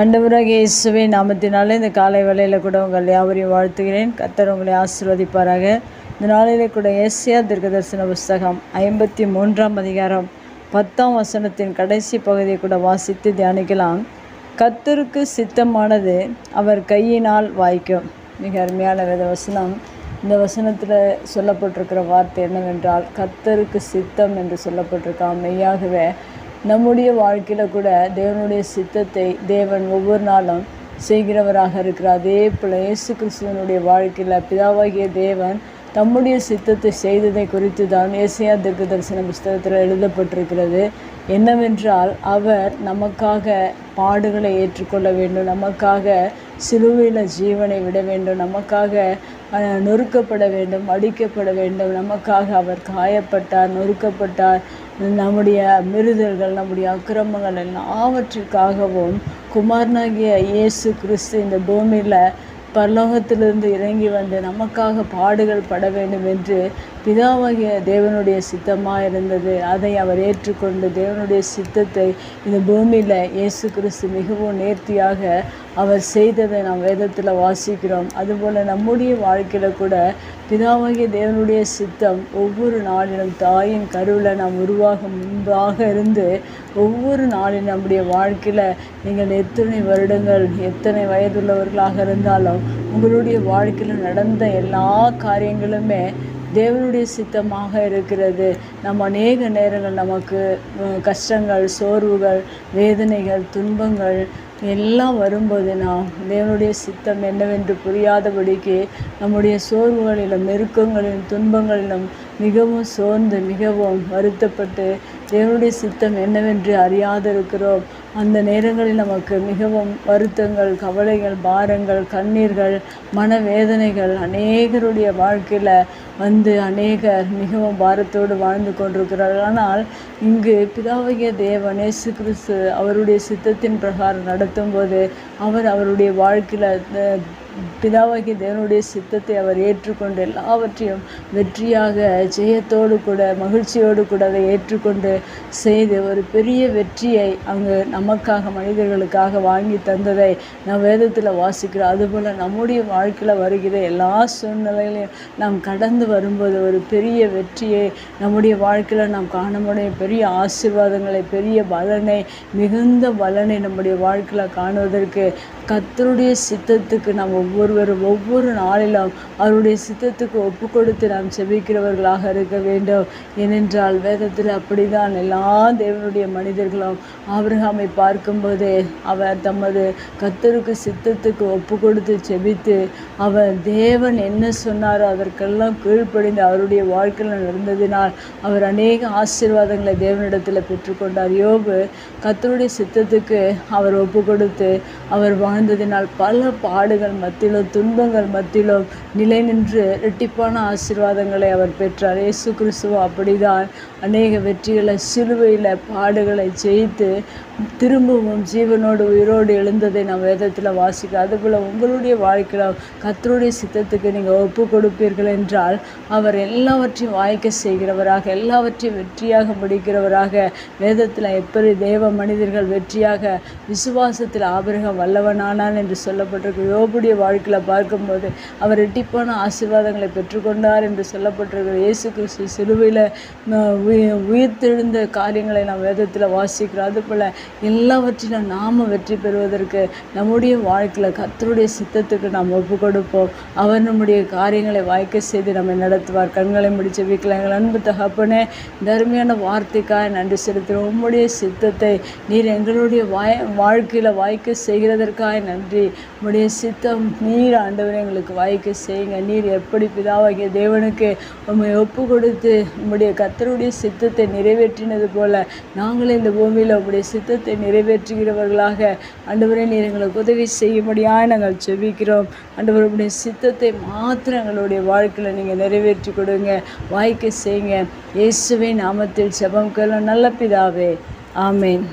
ஆண்டவராக இயேசுவே நாமத்தினாலே இந்த காலை வேளையில் கூட உங்கள் யாவரையும் வாழ்த்துகிறேன். கத்தர் உங்களை ஆசிர்வதிப்பாராக. இந்த நாளிலே கூட ஏசியா தீர்க்கதரிசன புஸ்தகம் ஐம்பத்தி மூன்றாம் அதிகாரம் பத்தாம் வசனத்தின் கடைசி பகுதியை கூட வாசித்து தியானிக்கலாம். கத்தருக்கு சித்தமானது அவர் கையினால் வாய்க்கும். மிக அருமையான வேத வசனம். இந்த வசனத்தில் சொல்லப்பட்டிருக்கிற வார்த்தை என்னவென்றால் கத்தருக்கு சித்தம் என்று சொல்லப்பட்டிருக்கான் மெய்யாகவே நம்முடைய வாழ்க்கையில் கூட தேவனுடைய சித்தத்தை தேவன் ஒவ்வொரு நாளும் செய்கிறவராக இருக்கிறார். அதே போல் இயேசு கிறிஸ்துவனுடைய வாழ்க்கையில் பிதாவாகிய தேவன் தம்முடைய சித்தத்தை செய்ததை குறித்து தான் ஏசியா திருக்கு தரிசன புஸ்தகத்தில் எழுதப்பட்டிருக்கிறது. என்னவென்றால் அவர் நமக்காக பாடுகளை ஏற்றுக்கொள்ள வேண்டும் நமக்காக சிலுவையில் ஜீவனை விட வேண்டும் நமக்காக நொறுக்கப்பட வேண்டும் அடிக்கப்பட வேண்டும் நமக்காக அவர் காயப்பட்டார் நொறுக்கப்பட்டார் நம்முடைய மிருதல்கள் நம்முடைய அக்கிரமங்கள் எல்லாவற்றிற்காகவும் குமாரனாகிய இயேசு கிறிஸ்து இந்த பூமியில் பரலோகத்திலிருந்து இறங்கி வந்து நமக்காக பாடுகள் பட வேண்டும் என்று பிதாவாகிய தேவனுடைய சித்தமாக இருந்தது அதை அவர் ஏற்றுக்கொண்டு தேவனுடைய சித்தத்தை இந்த பூமியில் இயேசு கிறிஸ்து மிகவும் நேர்த்தியாக அவர் செய்ததை நாம் வேதத்தில் வாசிக்கிறோம். அதுபோல் நம்முடைய வாழ்க்கையில் கூட பிதாவாகிய தேவனுடைய சித்தம் ஒவ்வொரு நாளிலும் தாயின் கருவில் நாம் உருவாகும் முன்பாக இருந்து ஒவ்வொரு நாளிலும் நம்முடைய வாழ்க்கையில் நீங்கள் எத்தனை வருடங்கள் எத்தனை வயதுள்ளவர்களாக இருந்தாலும் உங்களுடைய வாழ்க்கையில் நடந்த எல்லா காரியங்களுமே தேவனுடைய சித்தமாக இருக்கிறது. நம்ம அநேக நேரங்கள் நமக்கு கஷ்டங்கள் சோர்வுகள் வேதனைகள் துன்பங்கள் எல்லாம் வரும்போது நாம் தேவனுடைய சித்தம் என்னவென்று புரியாதபடிக்கு நம்முடைய சோர்வுகளிலும் நெருக்கங்களிலும் துன்பங்களிலும் மிகவும் சோர்ந்து மிகவும் வருத்தப்பட்டு தேவனுடைய சித்தம் என்னவென்று அறியாதிருக்கிறோம். அந்த நேரங்களில் நமக்கு மிகவும் வருத்தங்கள் கவலைகள் பாரங்கள் கண்ணீர்கள் மனவேதனைகள் அநேகருடைய வாழ்க்கையில் வந்து அநேகர் மிகவும் பாரத்தோடு வாழ்ந்து கொண்டிருக்கிறார்கள். ஆனால் இங்கு பிதாவாகிய தேவன் இயேசு கிறிஸ்து அவருடைய சித்தத்தின் பிரகாரம் நடத்தும்போது அவர் அவருடைய வாழ்க்கையில் பிதாவாகிய தேவனுடைய சித்தத்தை அவர் ஏற்றுக்கொண்டு எல்லாவற்றையும் வெற்றியாக ஜெயத்தோடு கூட மகிழ்ச்சியோடு கூட அதை ஏற்றுக்கொண்டு செய்து ஒரு பெரிய வெற்றியை அங்கு நமக்காக மனிதர்களுக்காக வாங்கி தந்ததை நாம் வேதத்தில் வாசிக்கிறோம். அதுபோல் நம்முடைய வாழ்க்கையில் வருகிற எல்லா சூழ்நிலைகளையும் நாம் கடந்து வரும்போது ஒரு பெரிய வெற்றியை நம்முடைய வாழ்க்கையில் நாம் காண முடியும் பெரிய ஆசீர்வாதங்களை பெரிய பலனை மிகுந்த பலனை நம்முடைய வாழ்க்கையில் காணுவதற்கு கத்தருடைய சித்தத்துக்கு நாம் ஒவ்வொருவரும் ஒவ்வொரு நாளிலும் அவருடைய சித்தத்துக்கு ஒப்பு கொடுத்து நாம் செபிக்கிறவர்களாக இருக்க வேண்டும். ஏனென்றால் வேதத்தில் அப்படிதான் எல்லா தேவனுடைய மனிதர்களும் ஆபிரகாமை பார்க்கும்போது அவர் தமது கத்தருக்கு சித்தத்துக்கு ஒப்பு கொடுத்து செபித்து அவர் தேவன் என்ன சொன்னாரோ அதற்கெல்லாம் கீழ்ப்படிந்து அவருடைய வாழ்க்கையில் நடந்ததினால் அவர் அநேக ஆசீர்வாதங்களை தேவனிடத்தில் பெற்றுக்கொண்டார். யோபு கத்தருடைய சித்தத்துக்கு அவர் ஒப்பு கொடுத்து அவர் வாழ்ந்ததினால் பல பாடுகள் மத்தியிலும் துன்பங்கள் மத்தியிலும் நிலை நின்று இரட்டிப்பான ஆசீர்வாதங்களை அவர் பெற்றார். இயேசு கிறிஸ்துவ அப்படிதான். அநேக வெற்றிகளை சிலுவையில் பாடுகளை ஜெயித்து திரும்பவும் ஜீவனோடு உயிரோடு எழுந்ததை நாம் வேதத்தில் வாசிக்க அதுபோல் உங்களுடைய வாழ்க்கையில் கத்தருடைய சித்தத்துக்கு நீங்கள் ஒப்பு கொடுப்பீர்கள் என்றால் அவர் எல்லாவற்றையும் வாய்க்க செய்கிறவராக எல்லாவற்றையும் வெற்றியாக முடிக்கிறவராக வேதத்தில் எப்படி தேவ மனிதர்கள் வெற்றியாக விசுவாசத்தில் ஆபிரகம் வல்லவன் வல்லவனானான் என்று சொல்லப்பட்டிருக்கு. யோபுடைய வாழ்க்கையில் பார்க்கும்போது அவர் எட்டிப்பான ஆசீர்வாதங்களை பெற்றுக்கொண்டார் என்று சொல்லப்பட்டிருக்கிற இயேசு கிறிஸ்து சிலுவையில் உயிர்த்தெழுந்த காரியங்களை நாம் வேதத்தில் வாசிக்கிறோம். அதுபோல் எல்லாவற்றிலும் நாம் வெற்றி பெறுவதற்கு நம்முடைய வாழ்க்கையில் கத்தருடைய சித்தத்துக்கு நாம் ஒப்பு கொடுப்போம் அவர் நம்முடைய காரியங்களை வாய்க்க செய்து நம்மை நடத்துவார். கண்களை முடிச்ச வீட்டில் எங்கள் அன்பு தகப்பனே தர்மையான வார்த்தைக்காக நன்றி செலுத்துகிறோம். உம்முடைய சித்தத்தை நீர் எங்களுடைய வாய் வாழ்க்கையில் வாய்க்க செய்கிறதற்காக நன்றி. உம்முடைய சித்தம் நீர் ஆண்டவரை எங்களுக்கு வாய்க்க செய்யுங்க. நீர் எப்படி பிதாவாகிய தேவனுக்கு உண்மை ஒப்பு கொடுத்து உம்முடைய கர்த்தருடைய சித்தத்தை நிறைவேற்றினது போல நாங்களும் இந்த பூமியில் உம்முடைய சித்தத்தை நிறைவேற்றுகிறவர்களாக. ஆண்டவரே நீர் எங்களுக்கு உதவி செய்யும்படியாக நாங்கள் செபிக்கிறோம் ஆண்டவர் உடைய சித்தத்தை மாத்திரம் எங்களுடைய வாழ்க்கையில் நீங்கள் நிறைவேற்றி கொடுங்க. வாய்க்க செய்யுங்க. இயேசுவின் நாமத்தில் செபம் கேளும் நல்ல பிதாவே. ஆமேன்.